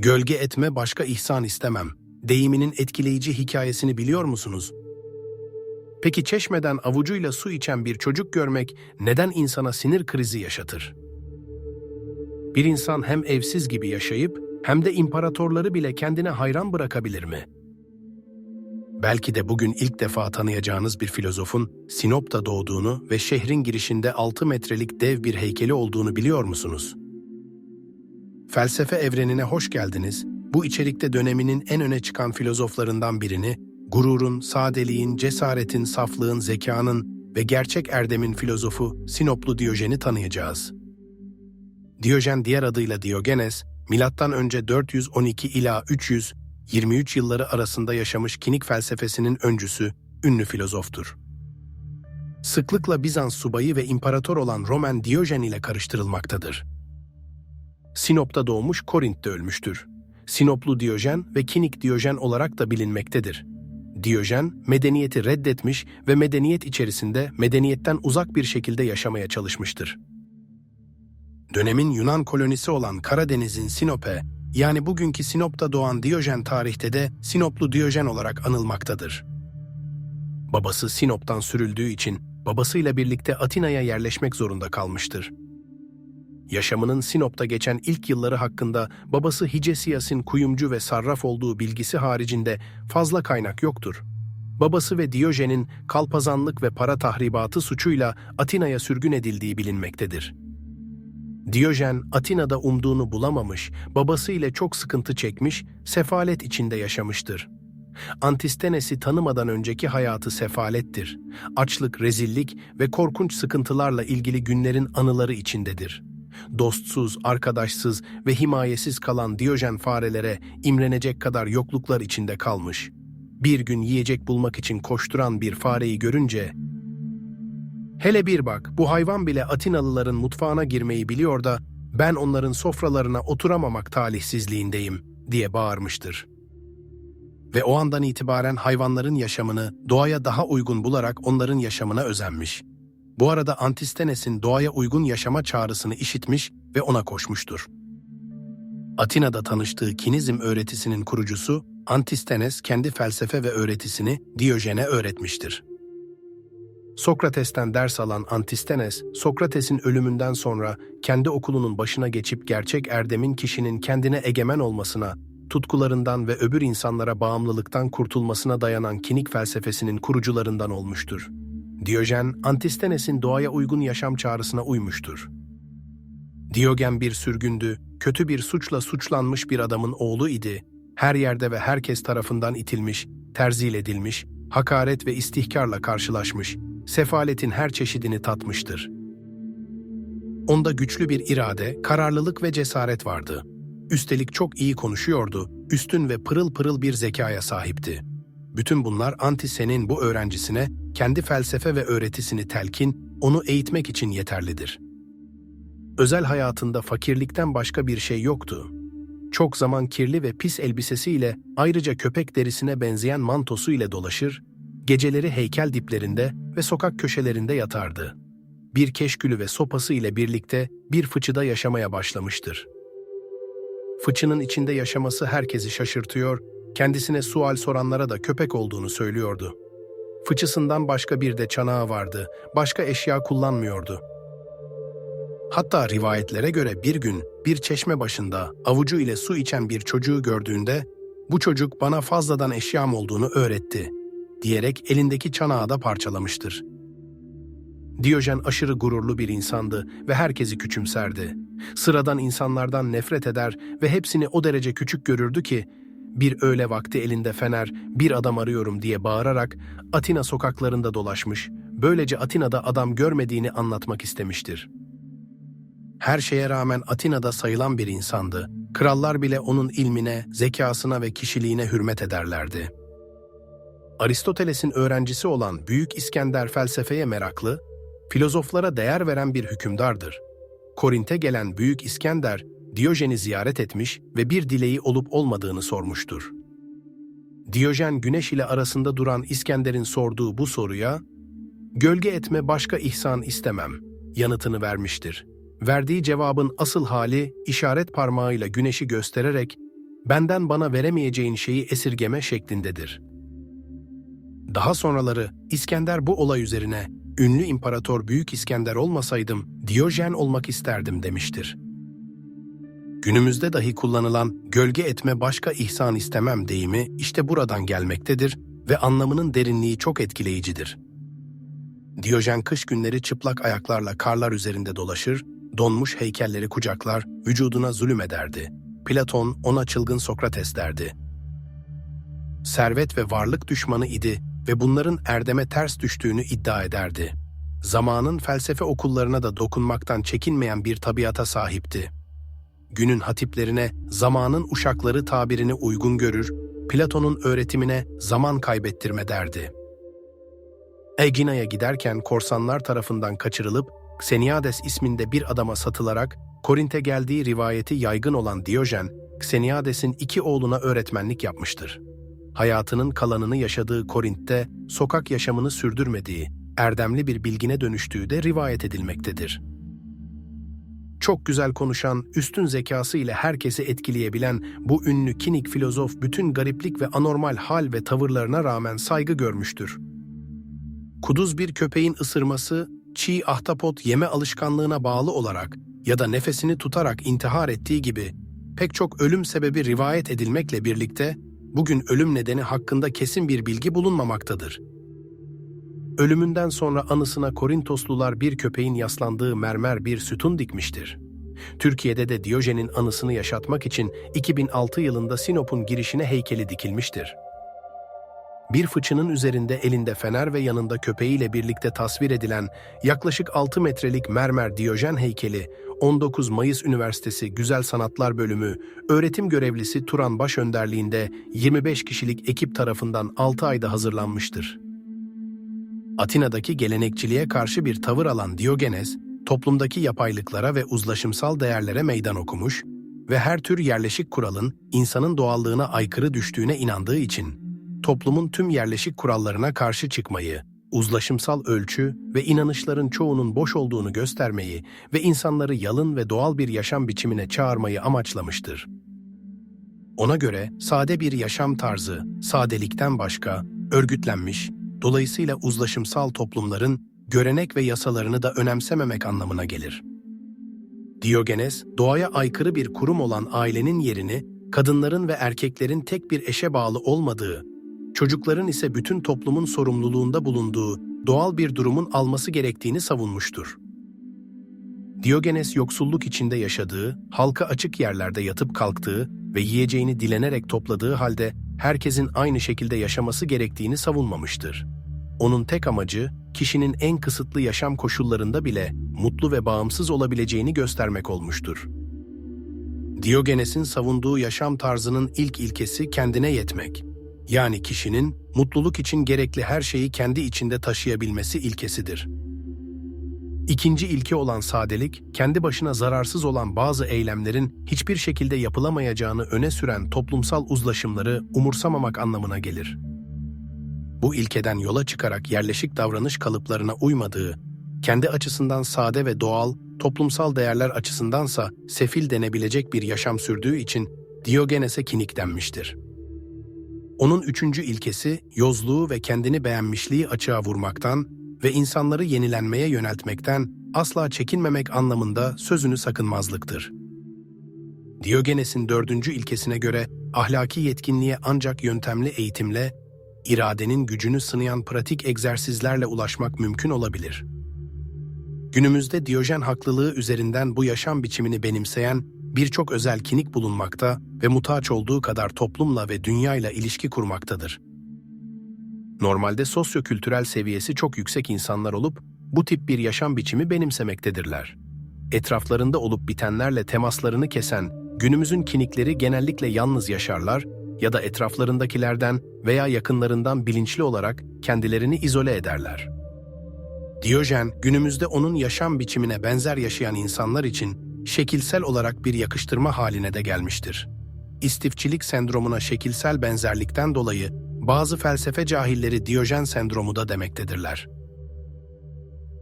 Gölge etme başka ihsan istemem. Deyiminin etkileyici hikayesini biliyor musunuz? Peki çeşmeden avucuyla su içen bir çocuk görmek neden insana sinir krizi yaşatır? Bir insan hem evsiz gibi yaşayıp hem de imparatorları bile kendine hayran bırakabilir mi? Belki de bugün ilk defa tanıyacağınız bir filozofun Sinop'ta doğduğunu ve şehrin girişinde 6 metrelik dev bir heykeli olduğunu biliyor musunuz? Felsefe evrenine hoş geldiniz. Bu içerikte döneminin en öne çıkan filozoflarından birini, gururun, sadeliğin, cesaretin, saflığın, zekanın ve gerçek erdemin filozofu Sinoplu Diyojen'i tanıyacağız. Diyojen diğer adıyla Diyogenes, milattan önce 412 ila 323 yılları arasında yaşamış kinik felsefesinin öncüsü, ünlü filozoftur. Sıklıkla Bizans subayı ve imparator olan Roman Diyojen ile karıştırılmaktadır. Sinop'ta doğmuş, Korint'te ölmüştür. Sinoplu Diyojen ve Kinik Diyojen olarak da bilinmektedir. Diyojen, medeniyeti reddetmiş ve medeniyet içerisinde medeniyetten uzak bir şekilde yaşamaya çalışmıştır. Dönemin Yunan kolonisi olan Karadeniz'in Sinop'e, yani bugünkü Sinop'ta doğan Diyojen tarihte de Sinoplu Diyojen olarak anılmaktadır. Babası Sinop'tan sürüldüğü için babasıyla birlikte Atina'ya yerleşmek zorunda kalmıştır. Yaşamının Sinop'ta geçen ilk yılları hakkında babası Hicesiyas'ın kuyumcu ve sarraf olduğu bilgisi haricinde fazla kaynak yoktur. Babası ve Diyojen'in kalpazanlık ve para tahribatı suçuyla Atina'ya sürgün edildiği bilinmektedir. Diyojen Atina'da umduğunu bulamamış, babası ile çok sıkıntı çekmiş, sefalet içinde yaşamıştır. Antistenes'i tanımadan önceki hayatı sefalettir. Açlık, rezillik ve korkunç sıkıntılarla ilgili günlerin anıları içindedir. Dostsuz, arkadaşsız ve himayesiz kalan Diyojen farelere imrenecek kadar yokluklar içinde kalmış. Bir gün yiyecek bulmak için koşturan bir fareyi görünce Hele bir bak, bu hayvan bile Atinalıların mutfağına girmeyi biliyor da ben onların sofralarına oturamamak talihsizliğindeyim diye bağırmıştır. Ve o andan itibaren hayvanların yaşamını doğaya daha uygun bularak onların yaşamına özenmiş. Bu arada Antistenes'in doğaya uygun yaşama çağrısını işitmiş ve ona koşmuştur. Atina'da tanıştığı kinizm öğretisinin kurucusu Antistenes kendi felsefe ve öğretisini Diyojen'e öğretmiştir. Sokrates'ten ders alan Antistenes, Sokrates'in ölümünden sonra kendi okulunun başına geçip gerçek erdemin kişinin kendine egemen olmasına, tutkularından ve öbür insanlara bağımlılıktan kurtulmasına dayanan kinik felsefesinin kurucularından olmuştur. Diyojen, Antistenes'in doğaya uygun yaşam çağrısına uymuştur. Diyogen bir sürgündü, kötü bir suçla suçlanmış bir adamın oğlu idi, her yerde ve herkes tarafından itilmiş, terzil edilmiş, hakaret ve istihkarla karşılaşmış, sefaletin her çeşidini tatmıştır. Onda güçlü bir irade, kararlılık ve cesaret vardı. Üstelik çok iyi konuşuyordu, üstün ve pırıl pırıl bir zekaya sahipti. Bütün bunlar Antisen'in bu öğrencisine kendi felsefe ve öğretisini telkin, onu eğitmek için yeterlidir. Özel hayatında fakirlikten başka bir şey yoktu. Çok zaman kirli ve pis elbisesiyle ayrıca köpek derisine benzeyen mantosu ile dolaşır, geceleri heykel diplerinde ve sokak köşelerinde yatardı. Bir keşkülü ve sopası ile birlikte bir fıçıda yaşamaya başlamıştır. Fıçının içinde yaşaması herkesi şaşırtıyor, kendisine sual soranlara da köpek olduğunu söylüyordu. Fıçısından başka bir de çanağı vardı, başka eşya kullanmıyordu. Hatta rivayetlere göre bir gün bir çeşme başında avucu ile su içen bir çocuğu gördüğünde bu çocuk bana fazladan eşyam olduğunu öğretti diyerek elindeki çanağı da parçalamıştır. Diyojen aşırı gururlu bir insandı ve herkesi küçümserdi. Sıradan insanlardan nefret eder ve hepsini o derece küçük görürdü ki, bir öğle vakti elinde fener, bir adam arıyorum diye bağırarak Atina sokaklarında dolaşmış, böylece Atina'da adam görmediğini anlatmak istemiştir. Her şeye rağmen Atina'da sayılan bir insandı. Krallar bile onun ilmine, zekasına ve kişiliğine hürmet ederlerdi. Aristoteles'in öğrencisi olan Büyük İskender felsefeye meraklı, filozoflara değer veren bir hükümdardır. Korint'e gelen Büyük İskender, Diyojen'i ziyaret etmiş ve bir dileği olup olmadığını sormuştur. Diyojen güneş ile arasında duran İskender'in sorduğu bu soruya, gölge etme başka ihsan istemem, yanıtını vermiştir. Verdiği cevabın asıl hali işaret parmağıyla güneşi göstererek, benden bana veremeyeceğin şeyi esirgeme şeklindedir. Daha sonraları İskender bu olay üzerine ünlü imparator Büyük İskender olmasaydım Diyojen olmak isterdim demiştir. Günümüzde dahi kullanılan gölge etme başka ihsan istemem deyimi işte buradan gelmektedir ve anlamının derinliği çok etkileyicidir. Diyojen kış günleri çıplak ayaklarla karlar üzerinde dolaşır, donmuş heykelleri kucaklar, vücuduna zulüm ederdi. Platon ona çılgın Sokrates derdi. Servet ve varlık düşmanı idi ve bunların erdeme ters düştüğünü iddia ederdi. Zamanın felsefe okullarına da dokunmaktan çekinmeyen bir tabiata sahipti. Günün hatiplerine zamanın uşakları tabirini uygun görür, Platon'un öğretimine zaman kaybettirme derdi. Egina'ya giderken korsanlar tarafından kaçırılıp Xeniades isminde bir adama satılarak Korint'e geldiği rivayeti yaygın olan Diyojen, Xeniades'in iki oğluna öğretmenlik yapmıştır. Hayatının kalanını yaşadığı Korint'te sokak yaşamını sürdürmediği, erdemli bir bilgine dönüştüğü de rivayet edilmektedir. Çok güzel konuşan, üstün zekası ile herkesi etkileyebilen bu ünlü kinik filozof bütün gariplik ve anormal hal ve tavırlarına rağmen saygı görmüştür. Kuduz bir köpeğin ısırması, çiğ ahtapot yeme alışkanlığına bağlı olarak ya da nefesini tutarak intihar ettiği gibi pek çok ölüm sebebi rivayet edilmekle birlikte bugün ölüm nedeni hakkında kesin bir bilgi bulunmamaktadır. Ölümünden sonra anısına Korintoslular bir köpeğin yaslandığı mermer bir sütun dikmiştir. Türkiye'de de Diyojen'in anısını yaşatmak için 2006 yılında Sinop'un girişine heykeli dikilmiştir. Bir fıçının üzerinde elinde fener ve yanında köpeğiyle birlikte tasvir edilen yaklaşık 6 metrelik mermer Diyojen heykeli 19 Mayıs Üniversitesi Güzel Sanatlar Bölümü öğretim görevlisi Turan Baş önderliğinde 25 kişilik ekip tarafından 6 ayda hazırlanmıştır. Atina'daki gelenekçiliğe karşı bir tavır alan Diogenes, toplumdaki yapaylıklara ve uzlaşımsal değerlere meydan okumuş ve her tür yerleşik kuralın insanın doğallığına aykırı düştüğüne inandığı için toplumun tüm yerleşik kurallarına karşı çıkmayı, uzlaşımsal ölçü ve inanışların çoğunun boş olduğunu göstermeyi ve insanları yalın ve doğal bir yaşam biçimine çağırmayı amaçlamıştır. Ona göre sade bir yaşam tarzı, sadelikten başka, örgütlenmiş, dolayısıyla uzlaşımsal toplumların görenek ve yasalarını da önemsememek anlamına gelir. Diyogenes, doğaya aykırı bir kurum olan ailenin yerini, kadınların ve erkeklerin tek bir eşe bağlı olmadığı, çocukların ise bütün toplumun sorumluluğunda bulunduğu doğal bir durumun alması gerektiğini savunmuştur. Diyogenes yoksulluk içinde yaşadığı, halka açık yerlerde yatıp kalktığı ve yiyeceğini dilenerek topladığı halde herkesin aynı şekilde yaşaması gerektiğini savunmamıştır. Onun tek amacı, kişinin en kısıtlı yaşam koşullarında bile mutlu ve bağımsız olabileceğini göstermek olmuştur. Diyogenes'in savunduğu yaşam tarzının ilk ilkesi kendine yetmek. Yani kişinin mutluluk için gerekli her şeyi kendi içinde taşıyabilmesi ilkesidir. İkinci ilke olan sadelik, kendi başına zararsız olan bazı eylemlerin hiçbir şekilde yapılamayacağını öne süren toplumsal uzlaşımları umursamamak anlamına gelir. Bu ilkeden yola çıkarak yerleşik davranış kalıplarına uymadığı, kendi açısından sade ve doğal, toplumsal değerler açısındansa sefil denebilecek bir yaşam sürdüğü için Diyogenes'e kinik denmiştir. Onun üçüncü ilkesi, yozluğu ve kendini beğenmişliği açığa vurmaktan ve insanları yenilenmeye yöneltmekten asla çekinmemek anlamında sözünü sakınmazlıktır. Diyogenes'in dördüncü ilkesine göre ahlaki yetkinliğe ancak yöntemli eğitimle, iradenin gücünü sınayan pratik egzersizlerle ulaşmak mümkün olabilir. Günümüzde Diyojen haklılığı üzerinden bu yaşam biçimini benimseyen birçok özel kinik bulunmakta ve muhtaç olduğu kadar toplumla ve dünyayla ilişki kurmaktadır. Normalde sosyokültürel seviyesi çok yüksek insanlar olup bu tip bir yaşam biçimi benimsemektedirler. Etraflarında olup bitenlerle temaslarını kesen günümüzün kinikleri genellikle yalnız yaşarlar ya da etraflarındakilerden veya yakınlarından bilinçli olarak kendilerini izole ederler. Diyojen, günümüzde onun yaşam biçimine benzer yaşayan insanlar için şekilsel olarak bir yakıştırma haline de gelmiştir. İstifçilik sendromuna şekilsel benzerlikten dolayı bazı felsefe cahilleri Diyojen sendromu da demektedirler.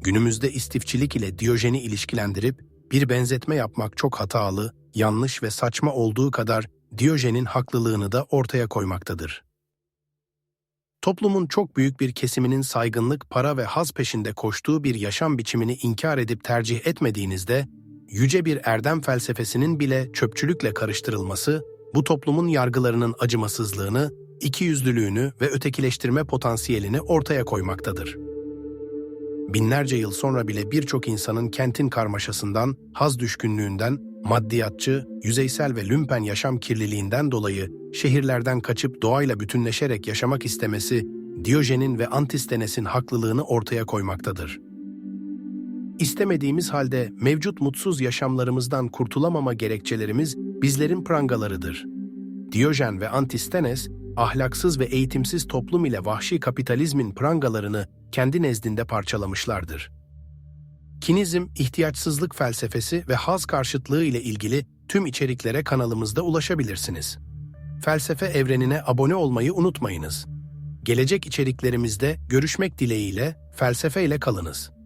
Günümüzde istifçilik ile Diyojen'i ilişkilendirip bir benzetme yapmak çok hatalı, yanlış ve saçma olduğu kadar Diyojen'in haklılığını da ortaya koymaktadır. Toplumun çok büyük bir kesiminin saygınlık, para ve haz peşinde koştuğu bir yaşam biçimini inkar edip tercih etmediğinizde, yüce bir erdem felsefesinin bile çöpçülükle karıştırılması, bu toplumun yargılarının acımasızlığını, ikiyüzlülüğünü ve ötekileştirme potansiyelini ortaya koymaktadır. Binlerce yıl sonra bile birçok insanın kentin karmaşasından, haz düşkünlüğünden, maddiyatçı, yüzeysel ve lümpen yaşam kirliliğinden dolayı şehirlerden kaçıp doğayla bütünleşerek yaşamak istemesi, Diyojen'in ve Antistenes'in haklılığını ortaya koymaktadır. İstemediğimiz halde mevcut mutsuz yaşamlarımızdan kurtulamama gerekçelerimiz bizlerin prangalarıdır. Diyojen ve Antistenes, ahlaksız ve eğitimsiz toplum ile vahşi kapitalizmin prangalarını kendi nezdinde parçalamışlardır. Kinizm, ihtiyaçsızlık felsefesi ve haz karşıtlığı ile ilgili tüm içeriklere kanalımızda ulaşabilirsiniz. Felsefe evrenine abone olmayı unutmayınız. Gelecek içeriklerimizde görüşmek dileğiyle felsefeyle kalınız.